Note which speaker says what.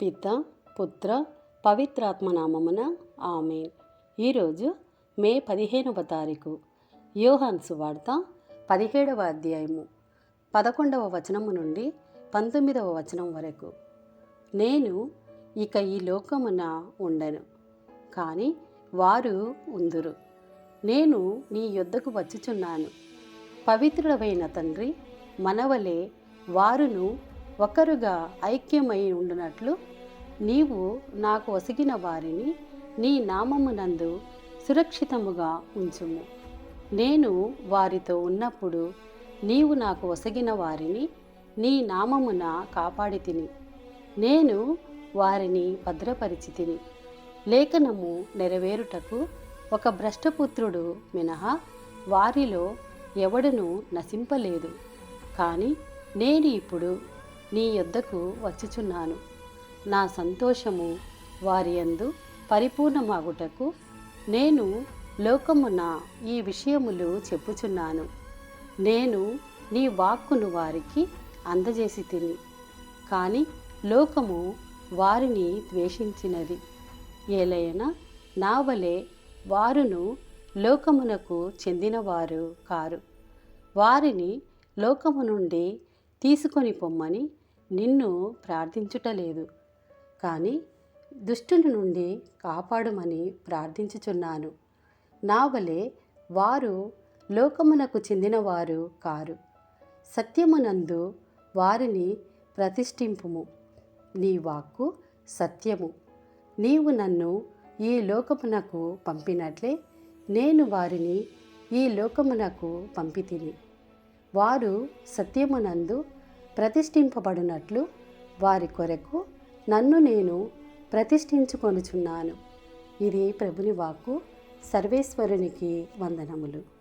Speaker 1: పిత పుత్ర పవిత్రాత్మనామమున ఆమె ఈరోజు మే పదిహేనవ తారీఖు. యోహాన్ సువార్త పదిహేడవ అధ్యాయము. పదకొండవ వచనము నుండి పంతొమ్మిదవ వచనం వరకు. నేను ఇక ఈ లోకమున ఉండను కానీ వారు ఉందురు. నేను నీ యొద్దకు వచ్చుచున్నాను. పవిత్రుడవైన తండ్రి మనవలే వారును ఒకరుగా ఐక్యమై ఉండునట్లు నీవు నాకు ఒసిగిన వారిని నీ నామమునందు సురక్షితముగా ఉంచుము. నేను వారితో ఉన్నప్పుడు నీవు నాకు ఒసగిన వారిని నీ నామమున కాపాడి తిని నేను వారిని భద్రపరిచి తిని లేఖనము నెరవేరుటకు ఒక భ్రష్టపుత్రుడు మినహా వారిలో ఎవడను నశింపలేదు. కానీ నేను ఇప్పుడు నీ యొద్దకు వచ్చుచున్నాను. నా సంతోషము వారి యందు పరిపూర్ణమాగుటకు నేను లోకమున ఈ విషయములు చెప్పుచున్నాను. నేను నీ వాక్కును వారికి అందజేసి తిని కానీ లోకము వారిని ద్వేషించినది. ఏలైనా నా వలె వారును లోకమునకు చెందినవారు కారు. వారిని లోకము నుండి తీసుకొని పొమ్మని నిన్ను ప్రార్థించుటలేదు కానీ దుష్టుల నుండి కాపాడమని ప్రార్థించుచున్నాను. నా వలె వారు లోకమునకు చెందినవారు కారు. సత్యమునందు వారిని ప్రతిష్ఠింపుము. నీ వాక్కు సత్యము. నీవు నన్ను ఈ లోకమునకు పంపినట్లే నేను వారిని ఈ లోకమునకు పంపితిని. వారు సత్యమునందు ప్రతిష్ఠింపబడినట్లు వారి కొరకు నన్ను నేను ప్రతిష్ఠించుకొనుచున్నాను. ఇది ప్రభుని వాక్కు సర్వేశ్వరునికి వందనములు.